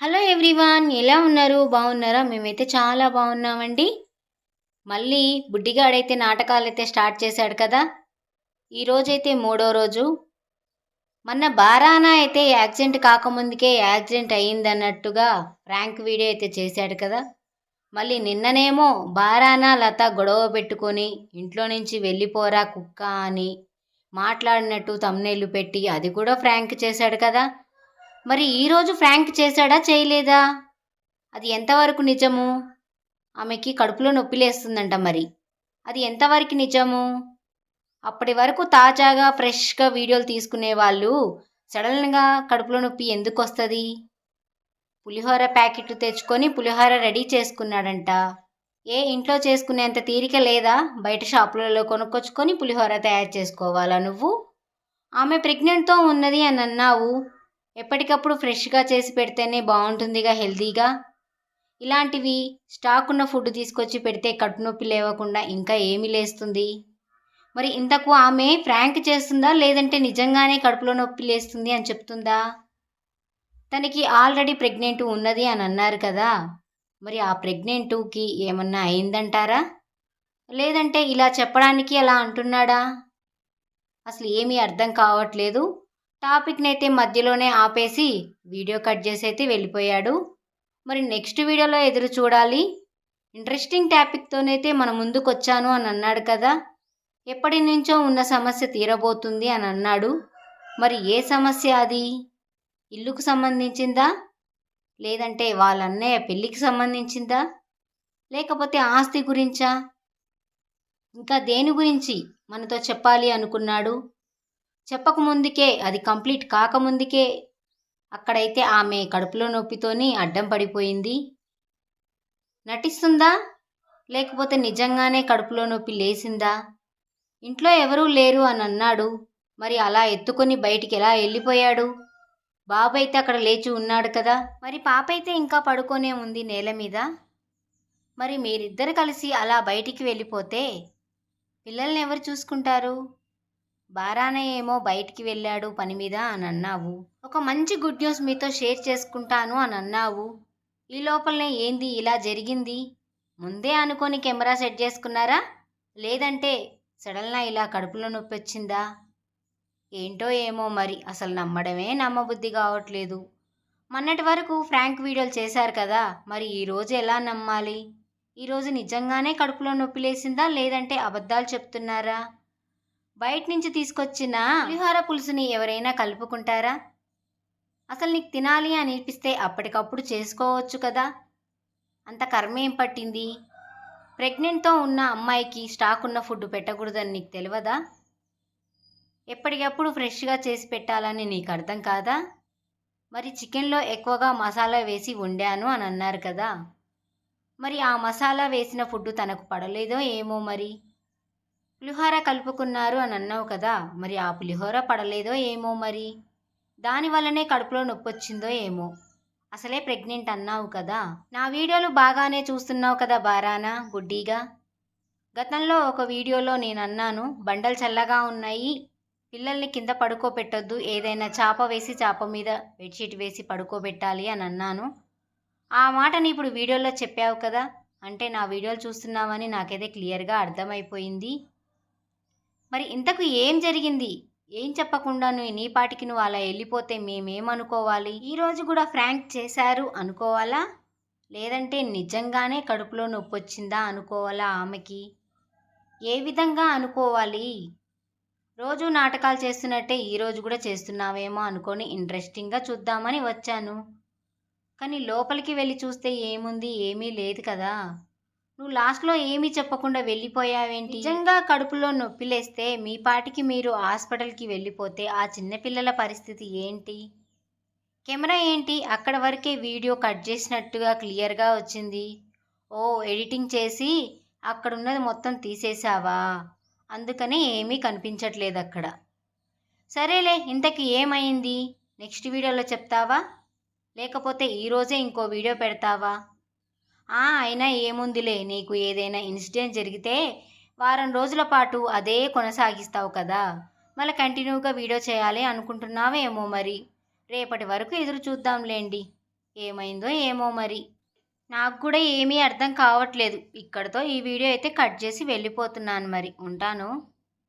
Hello everyone ఎలా ఉన్నారు? బాగున్నారా? మేమైతే చాలా బాగున్నామండి. మళ్ళీ బుడ్డిగాడైతే నాటకాలు అయితే స్టార్ట్ చేశాడు కదా. ఈరోజైతే మూడో రోజు. మొన్న బారానా అయితే యాక్సిడెంట్ కాకముందుకే యాక్సిడెంట్ అయ్యిందన్నట్టుగా ఫ్రాంక్ వీడియో అయితే చేశాడు కదా. మళ్ళీ నిన్ననేమో బారానా లత గొడవ పెట్టుకొని ఇంట్లో నుంచి వెళ్ళిపోరా కుక్క అని మాట్లాడినట్టు తమ్నేళ్ళు పెట్టి అది కూడా ఫ్రాంక్ చేశాడు కదా. మరి ఈరోజు ఫ్రాంక్ చేశాడా చేయలేదా? అది ఎంతవరకు నిజము? ఆమెకి కడుపులో నొప్పి లేస్తుందంట మరి. అది ఎంతవరకు నిజము? అప్పటి వరకు తాజాగా ఫ్రెష్గా వీడియోలు తీసుకునే వాళ్ళు సడన్గా కడుపులో నొప్పి ఎందుకు వస్తుంది? పులిహోర ప్యాకెట్ తెచ్చుకొని పులిహోర రెడీ చేసుకున్నాడంట. ఏ ఇంట్లో చేసుకునేంత తీరిక లేదా? బయట షాపులలో కొనుక్కొచ్చుకొని పులిహోర తయారు చేసుకోవాలా నువ్వు? ఆమె ప్రెగ్నెంట్తో ఉన్నది అని అన్నావు. ఎప్పటికప్పుడు ఫ్రెష్గా చేసి పెడితేనే బాగుంటుందిగా హెల్తీగా. ఇలాంటివి స్టాక్ ఉన్న ఫుడ్ తీసుకొచ్చి పెడితే కట్టునొప్పి నొప్పి లేవకుండా ఇంకా ఏమి లేస్తుంది? మరి ఇంతకు ఆమె ఫ్రాంక్ చేస్తుందా? లేదంటే నిజంగానే కడుపులో నొప్పి లేస్తుంది అని చెప్తుందా? తనకి ఆల్రెడీ ప్రెగ్నెంట్ ఉన్నది అని అన్నారు కదా. మరి ఆ ప్రెగ్నెంట్కి ఏమన్నా అయిందంటారా? లేదంటే ఇలా చెప్పడానికి అలా అంటున్నాడా? అసలు ఏమీ అర్థం కావట్లేదు. టాపిక్ని అయితే మధ్యలోనే ఆపేసి వీడియో కట్ చేసి అయితే వెళ్ళిపోయాడు. మరి నెక్స్ట్ వీడియోలో ఎదురు చూడాలి. ఇంట్రెస్టింగ్ టాపిక్తోనైతే మన ముందుకు వచ్చాను అని అన్నాడు కదా. ఎప్పటి నుంచో ఉన్న సమస్య తీరబోతుంది అని అన్నాడు. మరి ఏ సమస్య అది? ఇల్లుకు సంబంధించిందా? లేదంటే వాళ్ళ అన్నయ్య పెళ్ళికి సంబంధించిందా? లేకపోతే ఆస్తి గురించా? ఇంకా దేని గురించి మనతో చెప్పాలి అనుకున్నాడు? చెప్పకముందుకే అది కంప్లీట్ కాకముందుకే అక్కడైతే ఆమె కడుపులో నొప్పితోని అడ్డం పడిపోయింది. నటిస్తుందా? లేకపోతే నిజంగానే కడుపులో నొప్పి లేసిందా? ఇంట్లో ఎవరూ లేరు అని అన్నాడు మరి అలా ఎత్తుకొని బయటికి ఎలా వెళ్ళిపోయాడు? బాబు అయితే అక్కడ లేచి ఉన్నాడు కదా. మరి పాప అయితే ఇంకా పడుకొనే ఉంది నేల మీద. మరి మీరిద్దరు కలిసి అలా బయటికి వెళ్ళిపోతే పిల్లల్ని ఎవరు చూసుకుంటారు? బారానే ఏమో బయటికి వెళ్ళాడు పని మీద అని అన్నావు. ఒక మంచి గుడ్ న్యూస్ మీతో షేర్ చేసుకుంటాను అని అన్నావు. ఈ లోపలనే ఏంది? ఇలా జరిగింది? ముందే అనుకొని కెమెరా సెట్ చేసుకున్నారా? లేదంటే సడన్గా ఇలా కడుపులో నొప్పి వచ్చిందా ఏంటో ఏమో మరి అసలు నమ్మడమే నమ్మబుద్ధి కావట్లేదు. మొన్నటి వరకు ఫ్రాంక్ వీడియోలు చేశారు కదా మరి ఈరోజు ఎలా నమ్మాలి? ఈరోజు నిజంగానే కడుపులో నొప్పి లేసిందా? లేదంటే అబద్ధాలు చెప్తున్నారా? బయట నుంచి తీసుకొచ్చిన పులిహోర పులుసుని ఎవరైనా కలుపుకుంటారా? అసలు నీకు తినాలి అని అనిపిస్తే అప్పటికప్పుడు చేసుకోవచ్చు కదా? అంత కర్మేం పట్టింది? ప్రెగ్నెంట్తో ఉన్న అమ్మాయికి స్టాక్ ఉన్న ఫుడ్ పెట్టకూడదని నీకు తెలియదా? ఎప్పటికప్పుడు ఫ్రెష్గా చేసి పెట్టాలని నీకు అర్థం కాదా? మరి చికెన్లో ఎక్కువగా మసాలా వేసి వండాను అని అన్నారు కదా? మరి ఆ మసాలా వేసిన ఫుడ్ తనకు పడలేదో ఏమో మరి? పులిహోర కలుపుకున్నారు అని అన్నావు కదా మరి ఆ పులిహోర పడలేదో ఏమో మరి? దానివల్లనే కడుపులో నొప్పొచ్చిందో ఏమో? అసలే ప్రెగ్నెంట్ అన్నావు కదా. నా వీడియోలు బాగానే చూస్తున్నావు కదా బారానా గుడ్డీగా గతంలో ఒక వీడియోలో నేను అన్నాను బండలు చల్లగా ఉన్నాయి పిల్లల్ని కింద పడుకోబెట్టొద్దు ఏదైనా చాప వేసి చాప మీద బెడ్షీట్ వేసి పడుకోబెట్టాలి అని అన్నాను. ఆ మాటని ఇప్పుడు వీడియోలో చెప్పావు కదా అంటే నా వీడియోలు చూస్తున్నావని నాకైతే క్లియర్గా అర్థమైపోయింది. మరి ఇంతకు ఏం జరిగింది? ఏం చెప్పకుండా నువ్వు నీ పాటికి నువ్వు అలా వెళ్ళిపోతే మేమేమనుకోవాలి? ఈరోజు కూడా ఫ్రాంక్ చేశారు అనుకోవాలా? లేదంటే నిజంగానే కడుపులో నొప్పి వచ్చిందా అనుకోవాలా ఆమెకి? ఏ విధంగా అనుకోవాలి? రోజు నాటకాలు చేస్తున్నట్టే ఈరోజు కూడా చేస్తున్నావేమో అనుకొని ఇంట్రెస్టింగ్గా చూద్దామని వచ్చాను. కానీ లోపలికి వెళ్ళి చూస్తే ఏముంది? ఏమీ లేదు కదా? నువ్వు లాస్ట్లో ఏమీ చెప్పకుండా వెళ్ళిపోయావేంటి? నిజంగా కడుపులో నొప్పి లేస్తే మీ పాటికి మీరు హాస్పిటల్కి వెళ్ళిపోతే ఆ చిన్నపిల్లల పరిస్థితి ఏంటి? కెమెరా ఏంటి? అక్కడ వరకే వీడియో కట్ చేసినట్టుగా క్లియర్గా వచ్చింది. ఓ ఎడిటింగ్ చేసి అక్కడున్నది మొత్తం తీసేసావా అందుకని ఏమీ కనిపించట్లేదు అక్కడ. సరేలే ఇంతకి ఏమైంది? నెక్స్ట్ వీడియోలో చెప్తావా? లేకపోతే ఈరోజే ఇంకో వీడియో పెడతావా? అయినా ఏముందిలే నీకు ఏదైనా ఇన్సిడెంట్ జరిగితే వారం రోజుల పాటు అదే కొనసాగిస్తావు కదా. మళ్ళీ కంటిన్యూగా వీడియో చేయాలి అనుకుంటున్నావేమో మరి. రేపటి వరకు ఎదురు చూద్దాంలేండి. ఏమైందో ఏమో మరి. నాకు కూడా ఏమీ అర్థం కావట్లేదు. ఇక్కడితో ఈ వీడియో అయితే కట్ చేసి వెళ్ళిపోతున్నాను మరి. ఉంటాను?